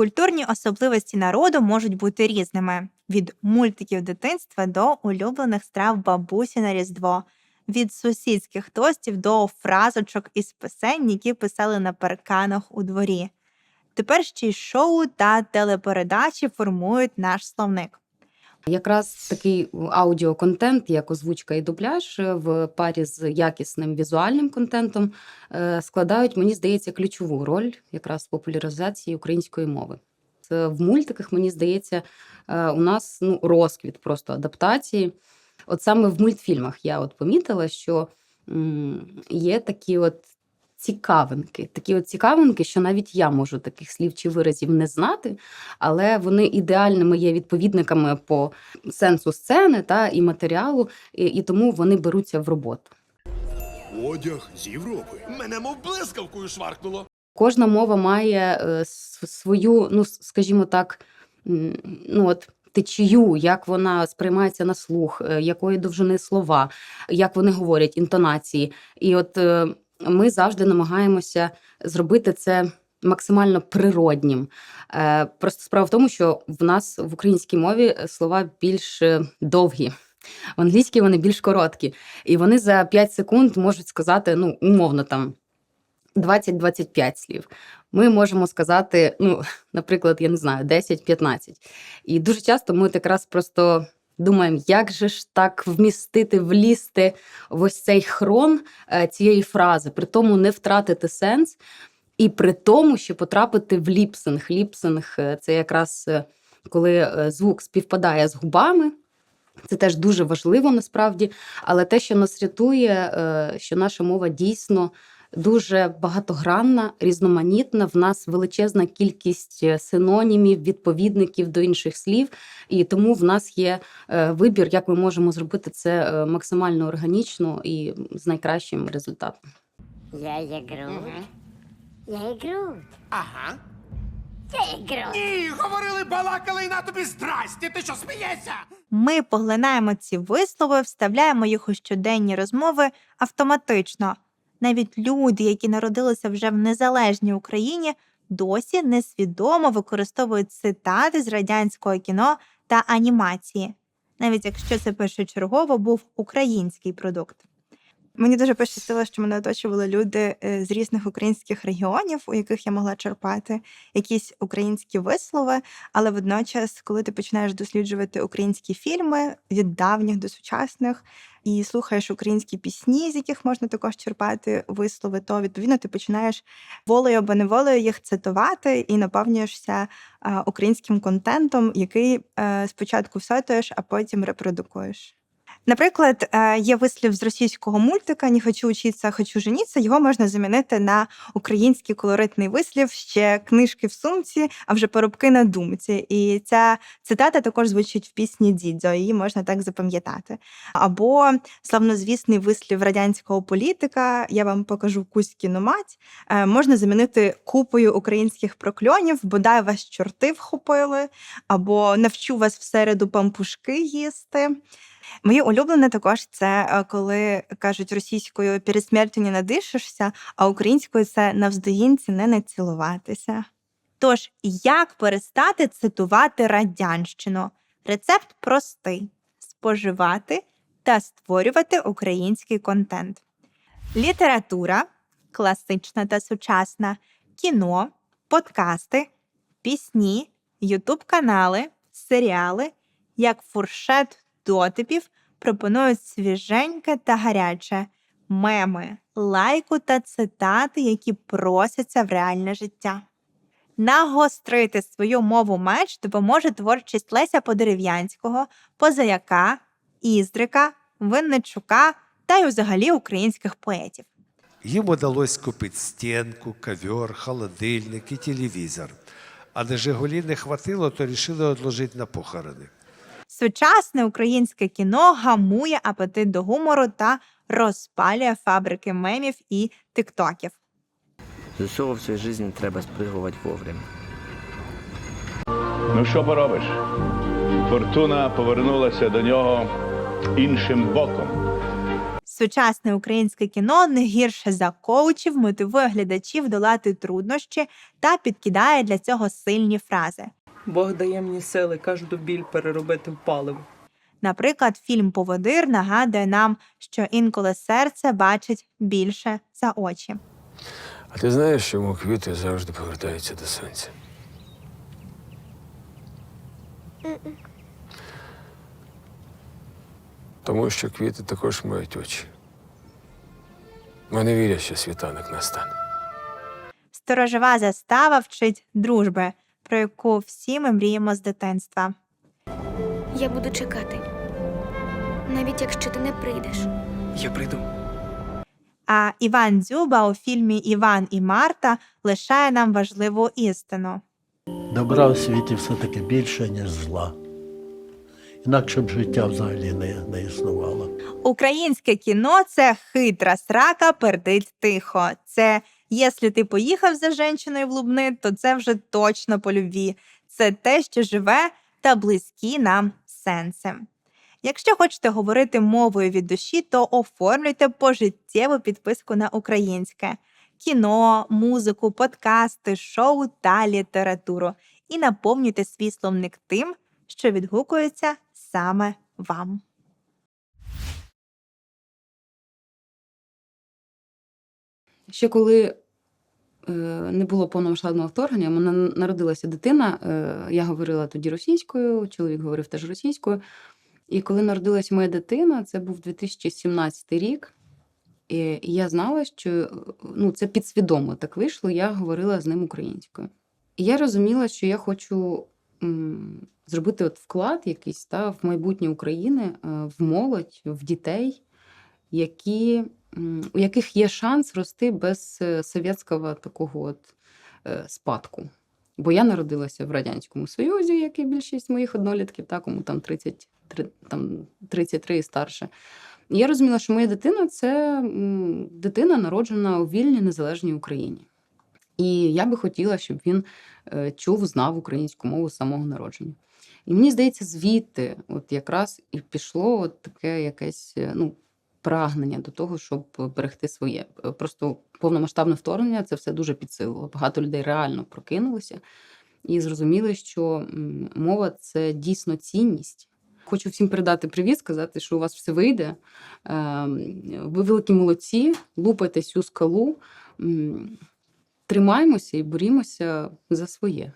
Культурні особливості народу можуть бути різними: від мультиків дитинства до улюблених страв бабусі на Різдво, від сусідських тостів до фразочок із писень, які писали на парканах у дворі. Тепер ще й шоу та телепередачі формують наш словник. Якраз такий аудіоконтент, як озвучка і дубляж, е, в парі з якісним візуальним контентом е, складають, мені здається, ключову роль якраз популяризації української мови. Е, В мультиках, мені здається, у нас ну, розквіт просто адаптації. От саме в мультфільмах я от помітила, що є такі от цікавинки, такі от цікавинки, що навіть я можу таких слів чи виразів не знати, але вони ідеальними є відповідниками по сенсу сцени та і матеріалу, і, і тому вони беруться в роботу. Одяг з Європи. Мене мов блискавкою шваркнуло. Кожна мова має е, свою, ну скажімо так, ну от. Течію, як вона сприймається на слух, е, якої довжини слова, як вони говорять, інтонації. І от е, ми завжди намагаємося зробити це максимально природнім. Е, Просто справа в тому, що в нас в українській мові слова більш е, довгі. В англійській вони більш короткі, і вони за 5 секунд можуть сказати, ну, умовно там 20-25 слів. Ми можемо сказати, ну, наприклад, я не знаю, 10-15. І дуже часто ми якраз просто думаємо, як же ж так вмістити, влізти в ось цей хрон е, цієї фрази, при тому не втратити сенс, і при тому, що потрапити в ліпсинг. Ліпсинг е, це якраз е, коли звук співпадає з губами. Це теж дуже важливо насправді, але те, що нас рятує, що наша мова дійсно дуже багатогранна, різноманітна. В нас величезна кількість е, синонімів, відповідників до інших слів, і тому в нас є е, вибір, як ми можемо зробити це е, максимально органічно і з найкращим результатом. Я є Грут. Я є Грут. Ага. Я є Грут. Ні, говорили, балакали і на тобі здрасті. Ти що смієшся? Ми поглинаємо ці вислови, вставляємо їх у щоденні розмови автоматично. Навіть люди, які народилися вже в незалежній Україні, досі несвідомо використовують цитати з радянського кіно та анімації, навіть якщо це першочергово був український продукт. Мені дуже пощастило, що мене оточували люди е, з різних українських регіонів, у яких я могла черпати якісь українські вислови. Але водночас, коли ти починаєш досліджувати українські фільми від давніх до сучасних і слухаєш українські пісні, з яких можна також черпати вислови, то відповідно ти починаєш волею або неволею їх цитувати і наповнюєшся українським контентом, який е, спочатку всотуєш, а потім репродукуєш. Наприклад, е, є вислів з російського мультика «Не хочу учитися, хочу женіться». Його можна замінити на український колоритний вислів ще книжки в сумці, а вже поробки на думці. І ця цитата також звучить в пісні Дідзьо, її можна так запам'ятати. Або славнозвісний вислів радянського політика Я вам покажу Кузькіну мать. е, Можна замінити купою українських прокльонів, бодай вас чорти вхопили, або навчу вас в середу пампушки їсти. Моє улюблене також це е, коли кажуть російською перед смертю не надишишся, а українською це навздоїнці не націлуватися. Тож, як перестати цитувати радянщину? Рецепт простий: споживати та створювати український контент. Література класична та сучасна, кіно, подкасти, пісні, ютуб-канали, серіали, як фуршет дотипів пропонують свіженьке та гаряче, меми, лайку та цитати, які просяться в реальне життя. Нагострити свою мову меч допоможе творчість Леся Подерев'янського, Позаяка, Іздрика, Винничука та й взагалі українських поетів. Їм удалось купити стінку, ковер, холодильник і телевізор. А на Жигулі не хватило, то рішили одложити на похорони. Сучасне українське кіно гамує апетит до гумору та розпалює фабрики мемів і тиктоків. З усього в цій житті треба спригувати вовремя. Ну що поробиш? Фортуна повернулася до нього іншим боком. Сучасне українське кіно не гірше за коучів, мотивує глядачів долати труднощі та підкидає для цього сильні фрази. Бог дає мені сили кожну біль переробити в паливо. Наприклад, фільм Поводир нагадує нам, що інколи серце бачить більше за очі. А ти знаєш, чому квіти завжди повертаються до сонця? Тому що квіти також мають очі. Вони вірять, що світанок настане. Сторожова застава вчить дружби, про яку всі ми мріємо з дитинства. Я буду чекати. Навіть якщо ти не прийдеш. Я прийду. А Іван Дзюба у фільмі Іван і Марта лишає нам важливу істину. Добра в світі все-таки більше, ніж зла. Інакше б життя взагалі не, не існувало. Українське кіно це хитра срака, пердить тихо. Це якщо ти поїхав за жінкою в Лубни, то це вже точно по любві. Це те, що живе та близькі нам сенси. Якщо хочете говорити мовою від душі, то оформлюйте пожиттєву підписку на українське кіно, музику, подкасти, шоу та літературу і наповнюйте свій словник тим, що відгукується саме вам. Ще коли е, не було повномасштабного вторгнення, в мене народилася дитина. Е, я говорила тоді російською, чоловік говорив теж російською. І коли народилась моя дитина, це був 2017 рік. І я знала, що е, ну, це підсвідомо так вийшло, я говорила з ним українською. І я розуміла, що я хочу м, зробити от вклад якийсь та, в майбутнє України, в молодь, в дітей, які, у яких є шанс рости без е, совєтського такого от, е, спадку. Бо я народилася в Радянському Союзі, як і більшість моїх однолітків, та, кому там 33, там 33 і старше. І я розуміла, що моя дитина це дитина, народжена у вільній незалежній Україні. І я би хотіла, щоб він е, чув, знав українську мову з самого народження. І мені здається, звідти, от якраз і пішло от таке якесь ну, прагнення до того, щоб берегти своє. Е, Просто повномасштабне вторгнення це все дуже підсилило. Багато людей реально прокинулося і зрозуміли, що мова це дійсно цінність. Хочу всім передати привіт, сказати, що у вас все вийде. Ем, Ви великі молодці, лупайте цю скалу, тримаємося і борімося за своє.